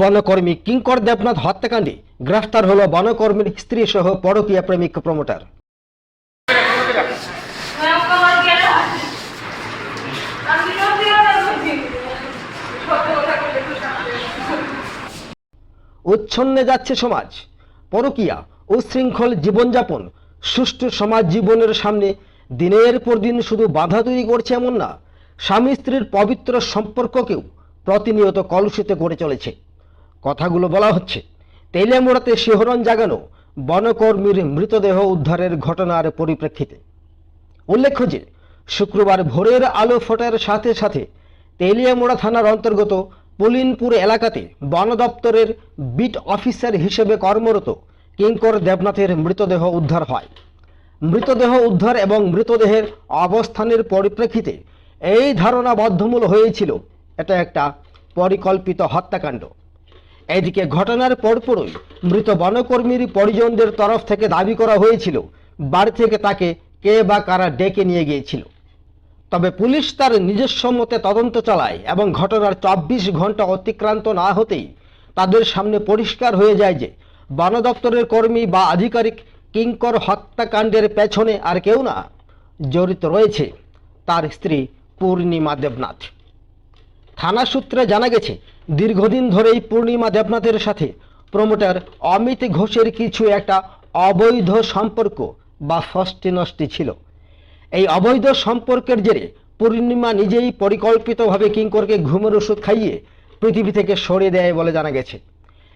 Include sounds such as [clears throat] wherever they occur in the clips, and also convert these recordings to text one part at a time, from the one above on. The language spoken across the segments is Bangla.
বনকর্মী কিঙ্কর দেবনাথ হত্যাকাণ্ডে গ্রেফতার হল বনকর্মীর স্ত্রী সহ পরকীয়া প্রেমিক প্রমোটার। উচ্ছন্নে যাচ্ছে সমাজ, পরকীয়া ও শৃঙ্খল জীবনযাপন, সুষ্ঠু সমাজ জীবনের সামনে দিনের পর দিন শুধু বাধা তৈরি করছে এমন না, স্বামী স্ত্রীর পবিত্র সম্পর্ককেও প্রতিনিয়ত কলুষিত করে চলেছে। কথাগুলো বলা হচ্ছে। তেলিয়ামোড়াতে শিহরণ জাগানো বনকর্মীর মৃতদেহ উদ্ধারের ঘটনার পরিপ্রেক্ষিতে। উল্লেখ্য যে, শুক্রবার ভোরের আলো ফোটার সাথে সাথে তেলিয়ামোড়া থানার অন্তর্গত পুলিনপুর এলাকাতে বন দপ্তরের বিট অফিসার হিসেবে কর্মরত কিঙ্কর দেবনাথের মৃতদেহ উদ্ধার হয়। মৃতদেহ উদ্ধার এবং মৃতদেহের অবস্থানের পরিপ্রেক্ষিতে এই ধারণা বদ্ধমূল হয়েছিল। এটা একটা পরিকল্পিত হত্যাকাণ্ড। এদিকে ঘটনার পরপরই মৃত বনকর্মীর পরিজনদের তরফ থেকে দাবি করা হয়েছিল, বাড়ি থেকে তাকে কে বা কারা ডেকে নিয়ে গিয়েছিল। তবে পুলিশ তার নিজস্ব মতে তদন্ত চালায় এবং ঘটনার চব্বিশ ঘণ্টা অতিক্রান্ত না হতেই তাদের সামনে পরিষ্কার হয়ে যায় যে, বন দপ্তরের কর্মী বা আধিকারিক কিঙ্কর হত্যাকাণ্ডের পেছনে আর কেউ না জড়িত রয়েছে। তার স্ত্রী পূর্ণিমা দেবনাথ। থানা সূত্রে জানা গেছে, দীর্ঘদিন ধরেই পূর্ণিমা দেবনাথের সাথে প্রমোটার অমিত ঘোষের কিছু একটা অবৈধ সম্পর্ক বা ষষ্ঠী নষ্টি ছিল। এই অবৈধ সম্পর্কের জেরে পূর্ণিমা নিজেই পরিকল্পিতভাবে কিঙ্করকে ঘুমের ওষুধ খাইয়ে পৃথিবী থেকে সরে দেয় বলে জানা গেছে।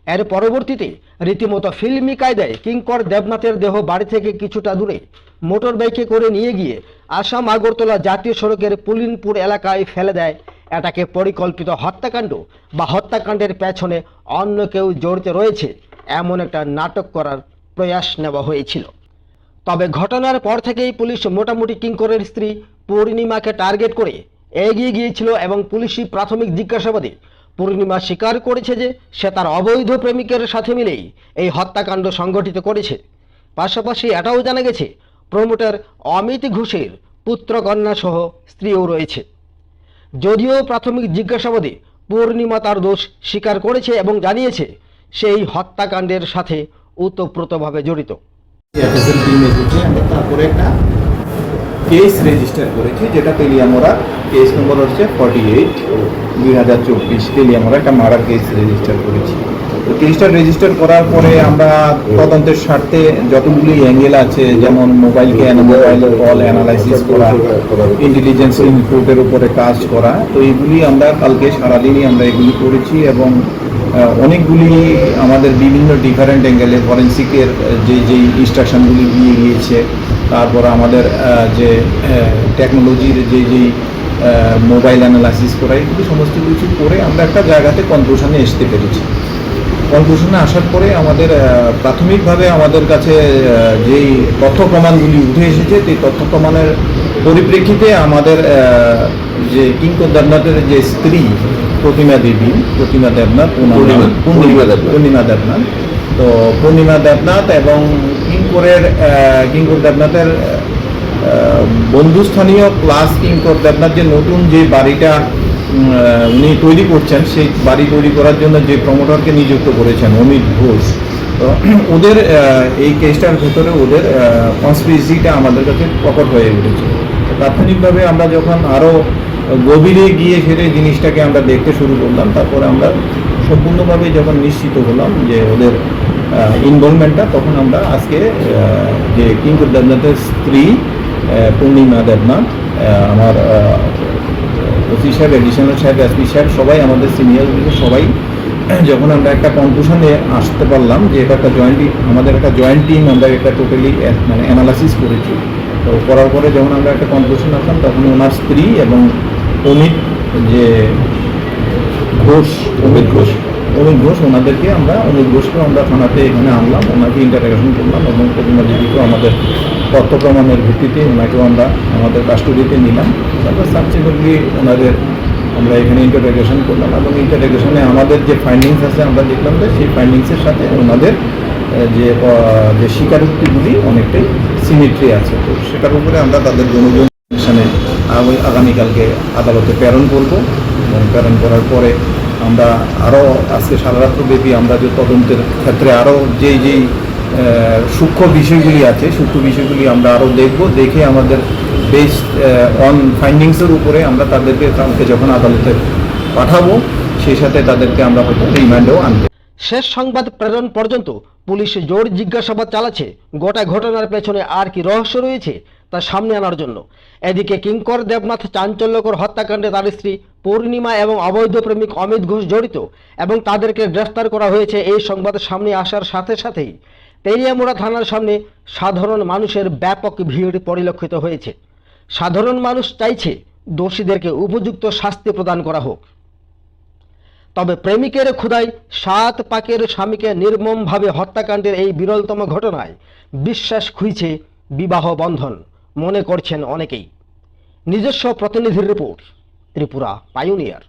এর পরবর্তীতে রীতিমতো ফিল্মি কায়দায় কিঙ্কর দেবনাথের দেহ বাড়ি থেকে কিছুটা দূরে মোটর বাইকে করে নিয়ে গিয়ে আসাম আগরতলা জাতীয় সড়কের পুলিনপুর এলাকায় ফেলে দেয়। এটাকে পরিকল্পিত হত্যাকাণ্ড বা হত্যাকাণ্ডের পেছনে অন্য কেউ জড়িত রয়েছে এমন একটা নাটক করার প্রয়াস নেওয়া হয়েছিল। তবে ঘটনার পর থেকেই পুলিশ মোটামুটি কিঙ্করের স্ত্রী পূর্ণিমাকে টার্গেট করে এগিয়ে গিয়েছিল এবং পুলিশি প্রাথমিক জিজ্ঞাসাবাদে পূর্ণিমা স্বীকার করেছে যে সে তার অবৈধ প্রেমিকের সাথে মিলেই এই হত্যাকাণ্ড সংগঠিত করেছে। পাশাপাশি এটাও জানা গেছে, প্রমোটার অমিত ঘোষের পুত্রকন্যা সহ স্ত্রীও রয়েছে। যদিও প্রাথমিক জিজ্ঞাসাবাদে পূর্ণিমা তার দোষ স্বীকার করেছে এবং জানিয়েছে, সেই হত্যাকাণ্ডের সাথে ওতপ্রোতভাবে জড়িত। তারপরে একটা কেস রেজিস্টার করেছি, যেটা তেলিয়ামোড়া কেস নম্বর হচ্ছে ফর্টি এইট দুই হাজার চব্বিশ তেলিয়ামোড়া একটা মার্ডার কেস রেজিস্টার করেছি। তো কেসটা রেজিস্টার করার পরে আমরা তদন্তের স্বার্থে যতগুলি অ্যাঙ্গেল আছে, যেমন মোবাইলকে মোবাইল কল অ্যানালাইসিস করা ইন্টেলিজেন্স ইনপুটের উপরে কাজ করা, তো এইগুলি আমরা কালকে সারাদিনই আমরা এগুলি করেছি এবং অনেকগুলি আমাদের বিভিন্ন ডিফারেন্ট অ্যাঙ্গেলে ফরেন্সিকের যে যেই ইনস্ট্রাকশনগুলি দিয়ে গিয়েছে তারপর আমাদের যে টেকনোলজির যে যেই মোবাইল অ্যানালাইসিস করা এগুলি সমস্ত কিছু করে আমরা একটা জায়গাতে কনক্লুশনে আসতে পেরেছি কনক্লুশনে আসার পরে আমাদের প্রাথমিকভাবে আমাদের কাছে যেই তথ্য প্রমাণগুলি উঠে এসেছে সেই তথ্য প্রমাণের পরিপ্রেক্ষিতে আমাদের যে কিঙ্কর দেবনাথের যে স্ত্রী প্রতিমা দেবী প্রতিমা দেবনাথ পূর্ণিমা দেবনাথ। পূর্ণিমা দেবনাথ তো পূর্ণিমা দেবনাথ এবং কিঙ্কর দেবনাথের বন্ধুস্থানীয় প্লাস কিঙ্কর দেবনাথ যে নতুন যে বাড়িটা উনি তৈরি করছেন, সেই বাড়ি তৈরি করার জন্য যে প্রমোটরকে নিযুক্ত করেছেন, অমিত ঘোষ। তো [clears throat] ওদের এই কেসটার ভেতরে ওদের কনস্পিরেসিটা আমাদের কাছে প্রকট হয়ে উঠেছে। তাৎক্ষণিকভাবে আমরা যখন আরও গভীরে গিয়ে ফিরে জিনিসটাকে আমরা দেখতে শুরু করলাম, তারপরে আমরা সম্পূর্ণভাবে যখন নিশ্চিত হলাম যে ওদের ইনভলভমেন্টটা তখন আমরা আজকে যে কিঙ্কর দেবনাথের স্ত্রী পূর্ণিমা দেবনাথ আমার ওসি সাহেব এডিশনাল সাহেব এসপি সাহেব, সবাই আমাদের সিনিয়র সবাই, [clears throat] যখন আমরা একটা কনক্লুশনে আসতে পারলাম যে এটা একটা জয়েন্ট আমাদের একটা জয়েন্ট টিম আমরা এটা টোটালি মানে অ্যানালাইসিস করেছি। তো করার পরে যখন আমরা একটা কনক্লুশন আসলাম, তখন ওনার স্ত্রী এবং অমিত যে ঘোষ, অমিত ঘোষ অমিত ঘোষ, ওনাদেরকে আমরা অমিত ঘোষকে আমরা থানাতে এখানে আনলাম, ওনাকে ইন্টারোগেশন করলাম এবং প্রতিমা দেবীকেও আমাদের তথ্য প্রমাণের ভিত্তিতে ওনাকেও আমরা, আমাদের কাস্টডিতে নিলাম। তারপর সাবসিকুয়েন্টলি ওনাদের আমরা এখানে ইন্টারোগেশন করলাম এবং ইন্টারোগেশনে আমাদের যে ফাইন্ডিংস আছে আমরা দেখলাম যে সেই ফাইন্ডিংসের সাথে ওনাদের যে যে স্বীকারোক্তিগুলি অনেকটাই সিমেট্রি আছে। তো সেটার উপরে আমরা তাদের জনজন আগামীকালকে আদালতে প্রেরণ করব এবং প্রেরণ করার পরে আমরা আরও আজকে সারা রাত্রব্যাপী আমরা যে তদন্তের ক্ষেত্রে আরও যেই যেই সূক্ষ্ম বিষয়গুলি আছে, সূক্ষ্ম বিষয়গুলি আমরা আরও দেখব, দেখে আমাদের বেশ অন ফাইন্ডিংসের উপরে আমরা তাদেরকে তাদেরকে যখন আদালতে পাঠাবো, সেই সাথে তাদেরকে আমরা হয়তো রিমান্ডেও আনতে শেষ সংবাদ প্রেরণ পর্যন্ত পুলিশ জোর জিজ্ঞাসাবাদ চালাচ্ছে। গোটা ঘটনার পেছনে আর কি রহস্য রয়েছে তা সামনে আনার জন্য। এদিকে কিঙ্কর দেবনাথ চাঞ্চল্যকর হত্যাকাণ্ডে তার স্ত্রী পূর্ণিমা এবং অবৈধ প্রেমিক অমিত ঘোষ জড়িত এবং তাদেরকে গ্রেফতার করা হয়েছে এই সংবাদ সামনে আসার সাথে সাথেই। তেলিয়ামুড়া থানার সামনে সাধারণ মানুষের ব্যাপক ভিড় পরিলক্ষিত হয়েছে। সাধারণ মানুষ চাইছে দোষীদেরকে উপযুক্ত শাস্তি প্রদান করা হোক। তবে প্রেমিকের ক্ষুদায় সাত পাকের স্বামীকে নির্মমভাবে হত্যাকাণ্ডের এই বিরলতম ঘটনায় বিশ্বাস খুঁজছে বিবাহ বন্ধন, মনে করছেন অনেকেই। নিজস্ব প্রতিনিধির রিপোর্ট, ত্রিপুরা পাইওনিয়ার